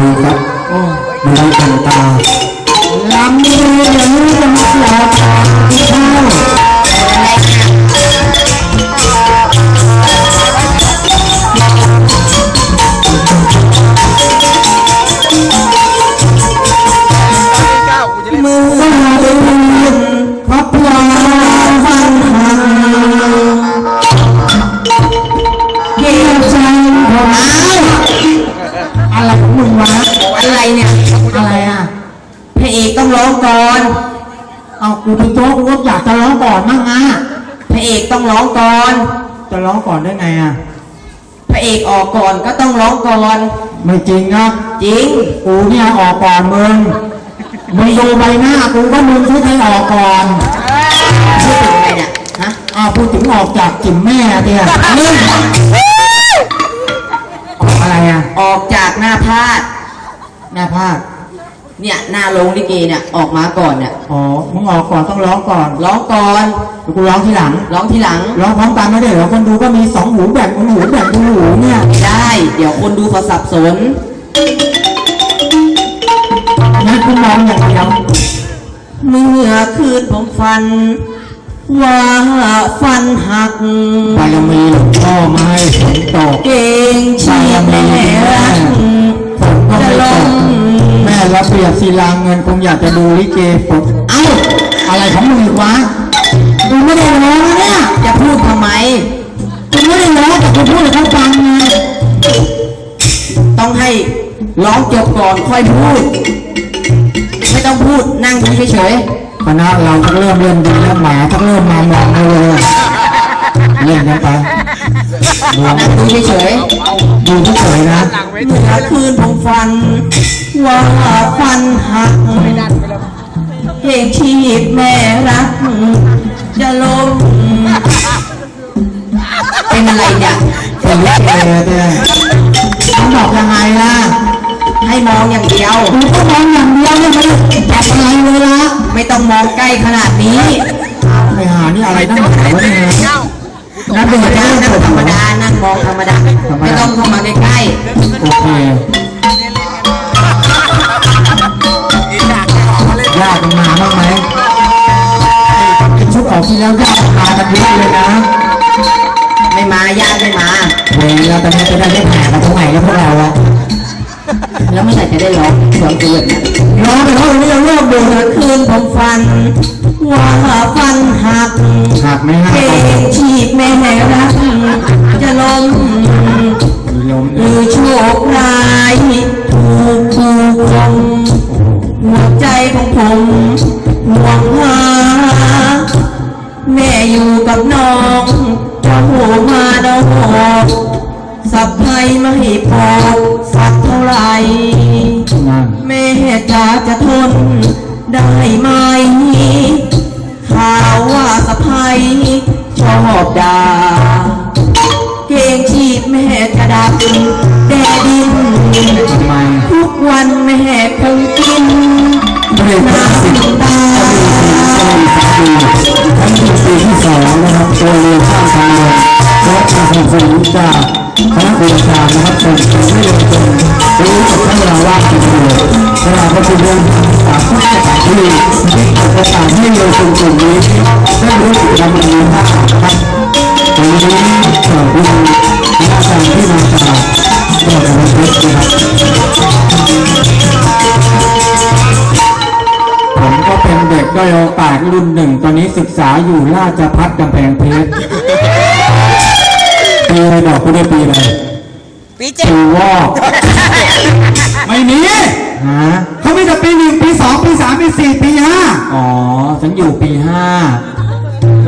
เลยครับม่ต้ตาลำมืออย่งยังเสียเท่า องก่อนเอากูเป็นโจ๊กกูก็อยากจะร้องก่อนมั่งอะพระเอกต้องร้องก่อน จะร้องก่อนได้ไงอะ พระเอกออกก่อนก็ต้องร้องก่อน ไม่จริงครับจริง กูเนี่ยออกก่อนมึง มึงดูใบหน้ากูก็มึงช่วยให้ออกก่อนพูดถึงอะไรเนี่ยฮะอ้าวพูดถึงออกจากจิ๋มแม่เดียมึงออกอะไรอะ ออกจากหน้าพาดหน้าภาค เนี่ยหน้าโรงลิเกเนี่ยออกมาก่อนเนี่ยอ๋อมึงออกก่อนต้องร้องก่อนร้องก่อนเดี๋ยวกูร้องทีหลัง ร้องทีหลังร้องพร้อมกันไม่ได้เหรอคนดูก็มีสองหูแบ่งคนหูแบ่งคนหูเนี่ย ไม่ได้ เดี๋ยวคนดูเขาสับสน งั้นคุณร้องอย่างเดียวเมื่อคืนผมฝัน ว่าฟันหัก บารมีหลวงพ่อมาให้ฝนตกเก่งชีพแม่รักฝนก็จะไม่ลตงกแม่ รับเปรียบศิลาเงินคงอยากจะดูลิเกฝนเอ้า อะไรของมึงอีกวะกูไม่ได้ร้องนะเนี่ยจะพูดทำไมกูไม่ได้ร้องแต่กูพูดให้เขาฟังไงต้องให้ร้องจบก่อนค่อยพูด ไม่ต้องพูดนั่งดูเฉยคณะเราต้องเริ่มเล่นดีแล้วหมาต้องเริ่มมามองเราเลยเล่นกันไปดูๆนั่งดูเฉยดูเฉยๆนะๆ เมื่อคืนผมฝัน ว่าฟันหักเพลงชีพแม่รัก จะล้มเป็นอะไรเนี่ยเป็นลิเกเนี่ยต้องบอกยังไงล่ะ ให้มองอย่างเดียวกูก็มองอย่างเดียวเนี่ยไม่ได้จับอะไรเลยละไม่ต้องมองใกล้ขนาดนี้ไอ้หานี่อะไรตั้งหนาเนี่ย นัดเดินนั่ได้งเถนั่งอะธรรมดา นั่งมองธรรมดา ไม่ต้องเข้ามาใกล้โอเคญาติมันมาบ้างไหมไอ้ชุดออกที่แล้วญาติมันมากันเยอะเลยนะๆไม่มาญาติไม่มาเวรแล้วตอนนี้จะได้ไม่แผ่กันตรงไหนแล้วพวกเราอะแล้วเมื่อไหร่จะได้ร้องเสียงเกิดนะร้องไปเท่านี้ยังเลิกดูเมื่นะอคืนผมฝันว่าฟัน หักหักไม่หัเพกลงชีพแม่รักจะล้มมีลมหรือโชคร้ายถูกถูกคมหัวใจของผมห่วงหาแม่อยู่กับน้องจะหัวมาดอกสับไพไม่พอสักเท่าไหร่นั่นแม่จ๋าจะทน อบด่า ผมก็เป็นเด็กด้อยโอกาสรุ่นหนึ่ง ตอนนี้ศึกษาอยู่ราชพัฒกำแพงเพชรปีอะไรบอกกูได้ปีอะไรปีเจ็ดปีวอกไม่มีฮะเขามีแต่ปีหนึ่งปีสองปีสามปีสี่ปีห้าอ๋อ ฉันอยู่ปีห้า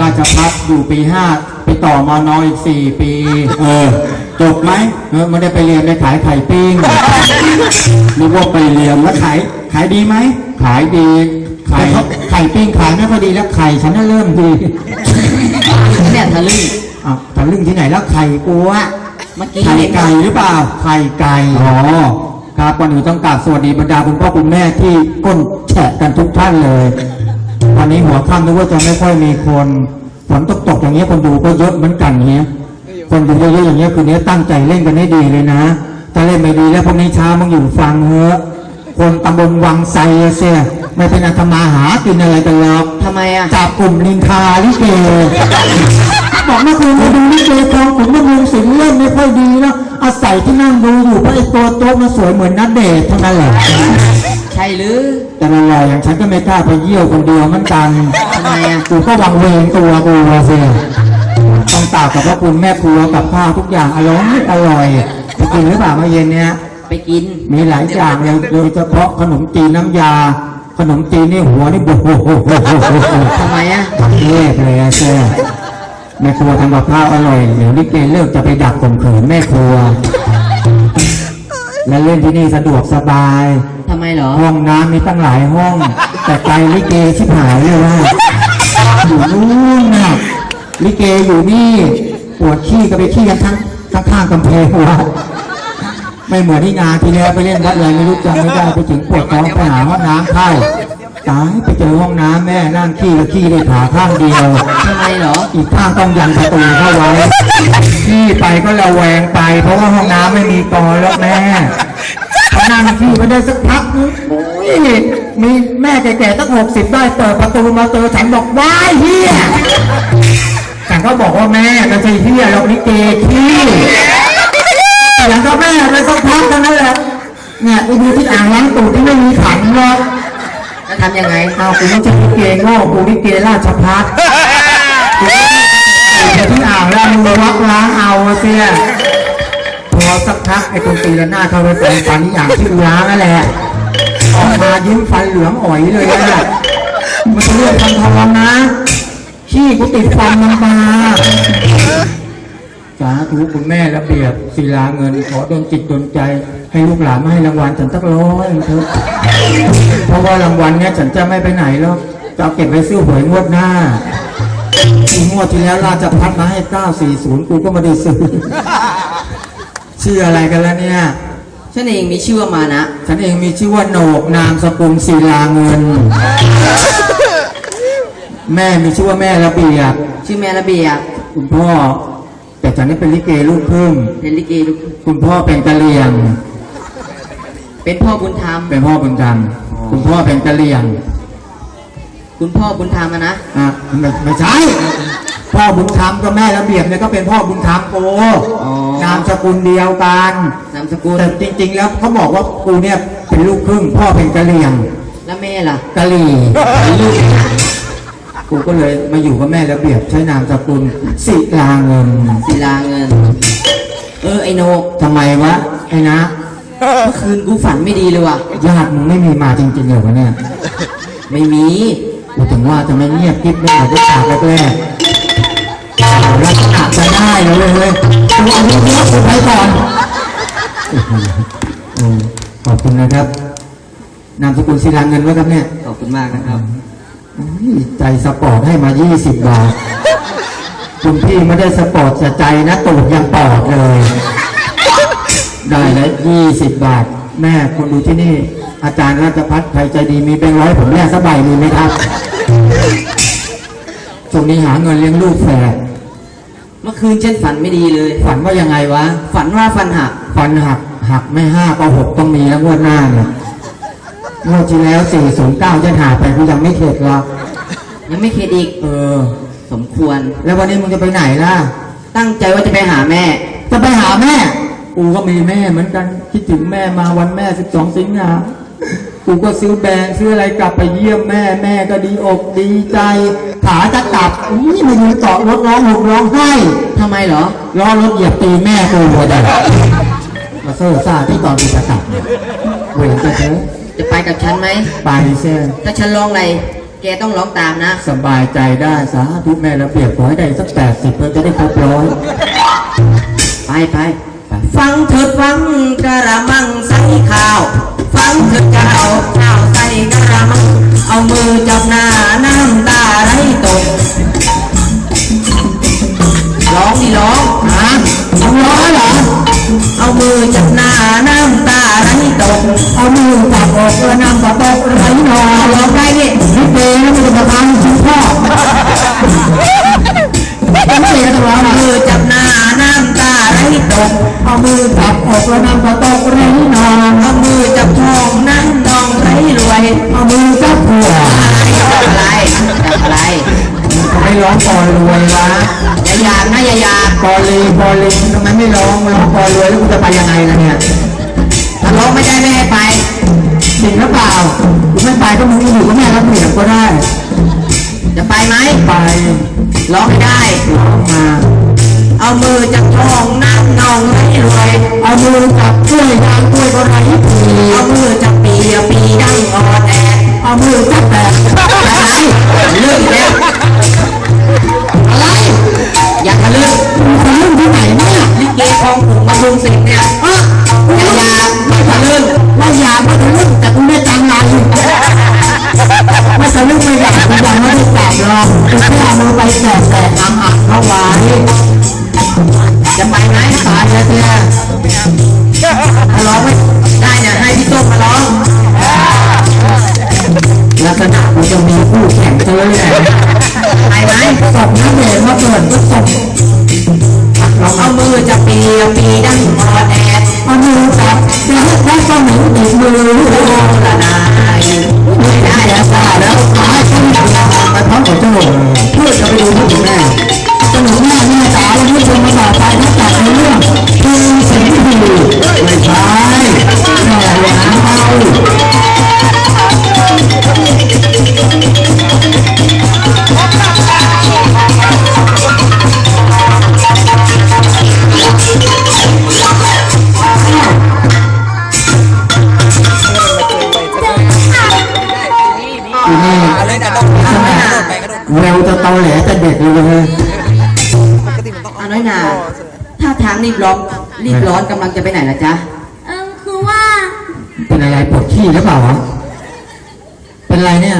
ราชพัฒอยู่ปีห้าไปต่อมอนออีกสี่ปี เออ จบไหมเออไม่ได้ไปเรียนไปขายไข่ปิ้งนึกว่าไปเรียนแล้วขายขายดีไหมขายดีขายไข่ปิ้งขายไม่ค่อยดีแล้วไข่ฉันน่ะเริ่มดีเนี่ยทะลึ่งอ้าวแต่ลึ่งที่ไหนแล้วไข่กูอะเมื่อกี้ไข่เห็นไก่หรือเปล่าไข่ไก่อ๋อครับก่อนอื่นต้องกราบสวัสดีบรรดาคุณพ่อคุณแม่ที่ก้นแฉะกันทุกท่านเลย วันนี้หัวค่ำนึกว่าจะไม่ค่อยมีคนฝนตกตกๆอย่างเงี้ยคนดูก็เยอะเหมือนกันเนี้ย คนดูเยอะๆอย่างเงี้ยคืนนี้ตั้งใจเล่นกันให้ดีเลยนะถ้าเล่นไม่ดีแล้วพวกนี้ช้ามึงอยู่ฟังเถอะคนตำบลวังไซเสียไม่เป็นอัตมาหากินอะไรกันหรอกทำไมอะจับกลุ่มนินทาลิเกบอกเมื่อคืนมาดูลิเกทองผมเมื่อคืนสิงเล่นไม่ค่อยดีนะอาศัยที่นั่งดูอยู่เพราะไอ้ตัวโต๊ะมันสวยเหมือนนัดเดทเท่านั้นแหละใช่หรือแต่ละรอยอย่างฉันก็ไม่กล้าไปเยี่ยวคนเดียวเหมือนกันทำไมอะกูก็วังเวงตัวกูอะสิ ต้องตากกับพระคุณแม่ครัวกับข้าวทุกอย่างอร่อยอร่อยจะกินหรือเปล่าเมื่อเย็นเนี้ยไปกิน มีหลายอย่างเลยโดยเฉพาะขนมจีนน้ำยา ขนมจีนนี่หัวนี่บุโอ้โหทำไมอะเทพเลยอะแซ่แม่ครัวทำกับข้าวอร่อยเดี๋ยวลิเกเลิกจะไปดักข่มขืนแม่ครัว และเล่นที่นี่สะดวกสบายทำไมเหรอ ห้องน้ำมีตั้งหลายห้อง แต่ไกลลิเกชิบหายเลยว่าอยู่นู่นน่ะ ลิเกอยู่นี่ ปวดขี้ก็ไปขี้กันทั้งทั้งข้างกำแพงวัดไม่เหมือนที่งานที่แล้วไปเล่นวัดอะไรไม่รู้จำไม่ได้ไปถึงปวดท้องไปหาห้องน้ำเข้าตายไปเจอห้องน้ำแม่นั่งขี้ก็ขี้ได้ขาข้างเดียวทำไมเหรอ อีกข้างต้องยันประตูเข้าไว้ขี้ไปก็ระแวงไป เพราะว่าห้องน้ำไม่มีกรอนแล้วแม่พอนั่งขี้ไปได้สักพักนึงโอ้ยมีแม่แก่ๆตั้งหกสิบได้เปิดประตูมาเจอฉันบอกว้ายเฮีย ฉันก็บอกว่าแม่ไม่ใช่เฮียหรอกนี่เกขี้ฉันก็แม่ไปสักพักเท่านั้นแหละเนี่ยไปดูที่อ่างล้างตูดที่ไม่มีขันหรอกแล้วทำยังไงเอากูไม่ใช่ลิเกโง่กูลิเกราชพัฒกูไปที่อ่างแล้วมึงมาวักล้างเอาเสียพอสักพักไอ้ตรงตีละหน้าเขาไปเป็นฟันนี่อย่างที่กูล้างนั่นแหละออกมายิ้มฟันเหลืองอ่อยเลยอะมันจะเลือดฟันทองนะ ขี้กูติดฟันมันมาสาธุคุณแม่ระเบียบศิลาเงิน ขอดนจิตดนใจ ให้ลูกหลานมาให้รางวัลฉันสักร้อยเถอะเพราะว่ารางวัลเนี้ยฉันจะไม่ไปไหนแล้วจะเอาเก็บไว้ซื้อหวยงวดหน้าอีงวดที่แล้วราชพัฒมาให้940กูก็ไมาได้ซื้อชื่ออะไรกันแล้วเนี่ยฉันเองมีชื่อว่ามานะ ฉันเองมีชื่อว่าโหนกนามสกุลศิลาเงิน แม่มีชื่อว่าแม่ระเบียบชื่อแม่ระเบียบคุณพ่อ แต่ฉันนี่เป็นลิเกลูกครึ่งเป็นลิเกลูกคุณพ่อเป็นกะเหรี่ยง เป็นพ่อบุญธรรม เป็นพ่อบุญธรรมคุณพ่อเป็นกะเหรี่ยงคุณพ่อบุญธรรมอะนะอะไม่ไม่ใช่พ่อบุญธรรมกับแม่ระเบียบเนี่ยก็เป็นพ่อบุญธรรมโกนามสกุลเดียวกันนามสกุลแต่จริง ๆ แล้วเขาบอกว่ากูเนี่ยเป็นลูกครึ่ง พ่อเป็นกะเหรี่ยงแล้วแม่ล่ะ กะหรี่ลู กกูก็เลยมาอยู่กับแม่ระเบียบใช้นามสกุลศิลาเงินศิลาเงิน เออไอโนกทำไมวะไอ้นะเมื่อคืนกูฝันไม่ดีเลยว่ะญาติมึงไม่มีมาจริงๆเหรอวะเนี่ยไม่มีกูถึงว่าจะไม่เงียบกิ๊บไม่เหมือนที่ฉากแรกๆเอาลักษณะจะได้เลยเว้ยตัวอายุเยอะกูไปก่อนโอ้โหโอ้ขอบคุณนะครับนามสกุลศิลาเงินวะครับเนี่ยขอบคุณมากนะครับอุ๊ย ใจสปอร์ตให้มา 20 บาท คุณพี่ไม่ได้สปอร์ตแต่ใจนะตูดยังปอดเลย ได้แล้ว20 บาท แม่คนดูที่นี่ อาจารย์ราชพัฒน์ใครใจดีมีแบงค์ร้อยผมแลกสักใบมีไหมครับช่วงนี้หาเงินเลี้ยงลูกแฝดเมื่อคืนฉันฝันไม่ดีเลย ฝันว่ายังไงวะ ฝันว่าฟันหัก ฟันหัก หักไม่ห้าก็หกต้องมีแล้วงวดหน้าเนี่ย งวดที่แล้ว 409จะหาไปกูยังไม่เข็ดหรอกยังไม่เคยอีกเออ สมควร แล้ววันนี้มึงจะไปไหนล่ะ ตั้งใจว่าจะไปหาแม่ จะไปหาแม่ กูก็มีแม่เหมือนกัน คิดถึงแม่มาวันแม่ 12 สิงหากูก็ซื้อแบรนด์ซื้ออะไรกลับไปเยี่ยมแม่แม่ก็ดีอกดีใจ ขาจะกลับอุ้ยมายืนเกาะรถร้องห่มร้องไห้ทำไมเหรอ ล้อรถเหยียบตีแม่กูหัวแดงมาโซ่ซาที่ตอนกูจะกลับเวรจะเถอะ จะไปกับฉันไหม ไปเช่ถ้าฉันร้องอะไร แกต้องร้องตามนะ สบายใจได้สาธุแม่ระเบียบขอให้ได้สักแปดสิบเพื่อจะได้ครบร้อยไปไปฟังเถิดฟังกระมังใส่ข้าว ฟังเถิดจะเอาข้าวใส่กระมัง เอามือจับหน้าน้ำตาไหลตกร้องดิร้อง เอามือจับหน้าน้ำตาไหลตก เอามือจับอกเออนำกระตกไหลนอนร้องได้ดิลิเกแล้วมันจะทำชิ้นพ่อต้องเสียตัวเอามือจับหน้าน้ำตาไหลตก เอามือจับอกแล้วนำกระตกไหลนอนเอามือจับทองนั่งนองไหลรวย เอามือจับหัวอะไรจับอะไร ไม่ร้องกอรวยวะอย่าอยากนะอย่าอยากกอลีกอลิงทำไมไม่ร้องร้องกอรวยแล้วกูจะไปยังไงล่ะเนี่ยถ้าร้องไม่ได้ไม่ให้ไปจริงหรือเปล่ากูไม่ไปก็มึงอยู่กับแม่รับเปลี่ยนก็ได้ จะไปไหมไปร้องไม่ได้ร้องมาเอามือจับทองนั่งนองไหลรวยเอามือมือจับกล้วยยางกล้วยก็ไร้ปีเอามือจับปีเอาปีดังอ่อนแอเอามือจับแตกอะไรเรื่องอีกแล้วอะไร อยากทะลึ่งทะลึ่งที่ไหนเนี่ยลิเกคลองถุงบำรุงศิลป์เนี่ย เอาน้อยหนาถ้าทางรีบร้อนรีบร้อนกำลังจะไปไหนล่ะจ๊ะ เอิมคือว่า เป็นอะไรปวดขี้หรือเปล่าวะเป็นอะไรเนี่ย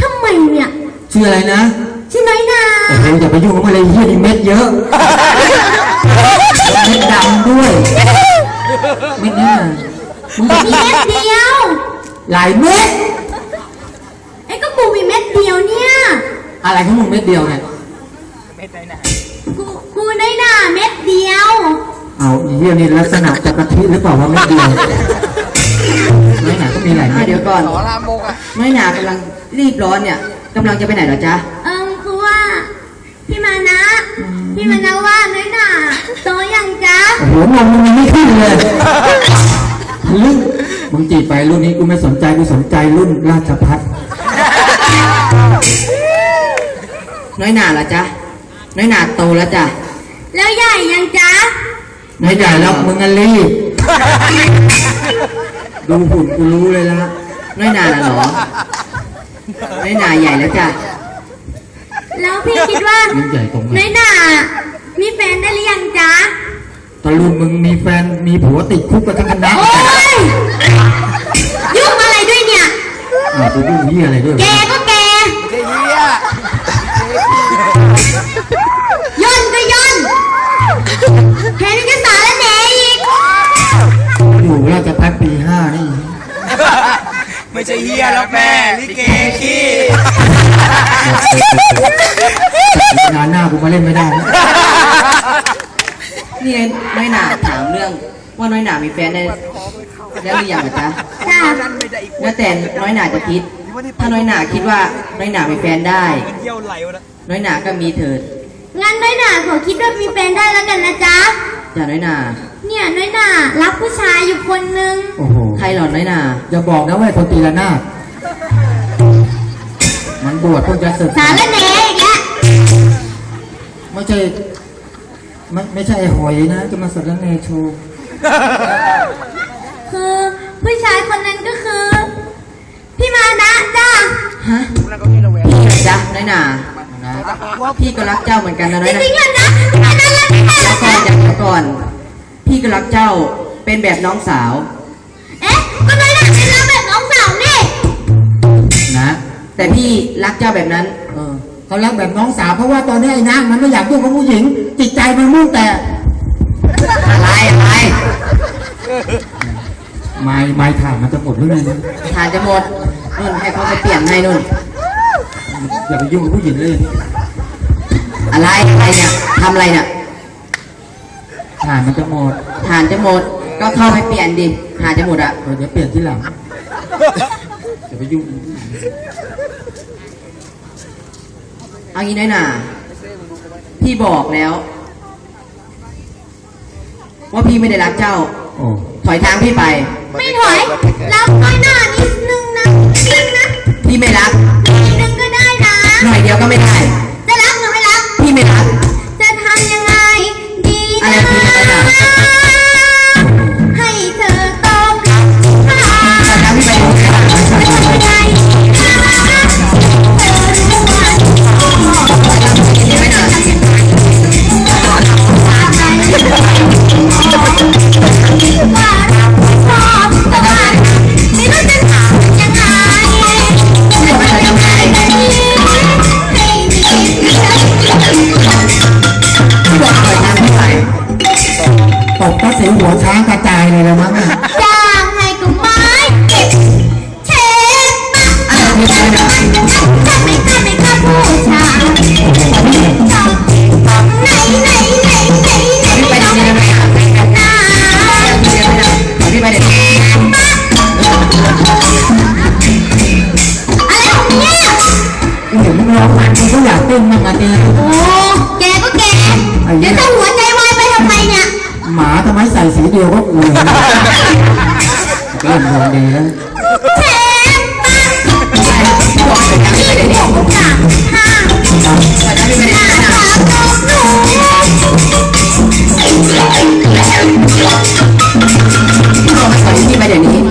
ทำไมเนี่ย ชื่ออะไรนะชื่อน้อยนาแต่เร็วอย่าไปยุ่งกับมันเลยเฮียนี่เม็ดเยอะเม็ดดำด้วยเม็ดเนี่ยมึงมีเม็ดเดียว หลายเม็ดไอ้ก็กูมีเม็ดเดียวเนี่ย อะไรของมึงเม็ดเดียวเนี่ย กูกูน้อยนาเม็ดเดียว เอาไอ้เฮียนี่ลักษณะจะกะทิหรือเปล่าวะเม็ดเดียวไม่หนาก็มีหลายอะเม็ดเดี๋ยวก่อน ขอลามกอะน้อยหนากำลังรีบร้อนเนี่ยกำลังจะไปไหนล่ะจ๊ะ เอิมคือว่า พี่มานะ พี่มานะว่าน้อยนาโตยังจ๊ะ โอ้โหงงมึงยังไม่ขึ้นเลยรุ่นมึงจีบไปรุ่นนี้กูไม่สนใจกูสนใจรุ่นราชพัฒน้อยหนาล่ะจ๊ะ น้อยหนาโตแล้วจ้ะแล้วใหญ่ยังจ๊ะไม่ใหญ่แล้วมึงอะรีบดูหุ่นกูรู้เลยละน้อยหนาล่ะเหรอน้อยหนาใหญ่แล้วจ้ะแล้วพี่คิดว่ามันใหญ่ตรงไหนน้อยนามีแฟนได้หรือยังจ๊ะตะลุนมึงมีแฟนมีผัวติดคุกกันทั้งคณะโอ๊ยยุ่งอะไรด้วยเนี่ย อ่าวกูยุ่งเหี้ยอะไรด้วยแกก็แก อยู่ราชพัฒปีห้านี่ ไม่ใช่เฮียแล้วแม่ลิเกขี้งานหน้ากูมาเล่นไม่ได้ นี่ไงน้อยหนาถามเรื่องว่าน้อยหนามีแฟนได้แล้วหรือยังล่ะจ๊ะจ้าแล้วแต่น้อยหนาจะคิด ถ้าน้อยหนาคิดว่าน้อยหนามีแฟนได้ เยี่ยวไหลวะนะน้อยหนาก็มีเถิด งั้นน้อยหนาขอคิดว่ามีแฟนได้แล้วกันนะจ๊ะจ้ะน้อยหนา เนี่ยน้อยหนารักผู้ชายอยู่คนนึง โอ้โหใครหรอน้อยหนาอย่าบอกนะว่าไอ้คนตีละนาดมันบวชเพิ่งจะศึกสารแหน่อีกแล้วไม่ใช่ไม่ไม่ใช่ไอ้หอยนะจะมาสารแหนโชว์คือผู้ชายคนนั้นก็คือ พี่มานะจ้าฮะนั่นก็มีระแวงพี่เหรอจ๊ะน้อยหนานะว่าพี่ก็รักเจ้าเหมือนกันนะน้จอยหนาริงๆอะนะพี่มานะรักพี่มาแล้วนะก่อนอย่างเดียวก่อน พี่ก็รักเจ้าเป็นแบบน้องสาว เอ๊ะ ก็น้อยหนาเป็นรักแบบน้องสาวนี่นะ แต่พี่รักเจ้าแบบนั้น เออเขารักแบบน้องสาวเพราะว่าตอนนี้ไอ้นางมันไม่อยากยุ่งกับผู้หญิง จิตใจมันมุ่งแต่ อะไรอะไรไม้ไม้ถ่านมันจะหมดหรือไงเนี่ยทานจะหมดนุ่นให้เขาไปเปลี่ยนให้นุ่น อย่าไปยุ่งกับผู้หญิงเลย อะไรอะไรเนี่ยทำอะไรเนี่ย ถ่านมันจะหมดทานจะหมด ก็เข้าไปเปลี่ยนดิทานจะหมดอะเออเดี๋ยวเปลี่ยนที่หลังอย่าไปยุ่งเอางี้น้อยหนาพี่บอกแล้ว ว่าพี่ไม่ได้รักเจ้าโอ้ถอยทางพี่ไป ไม่ถอยรักน้อยหนานิดนึง หัวช้างกระจายเลยนะมั้งอะ หมาทำไมใส่สีเดียวก็งงเริ่มวงดีแล้วเทปไปที่ไเดี๋ยวนี้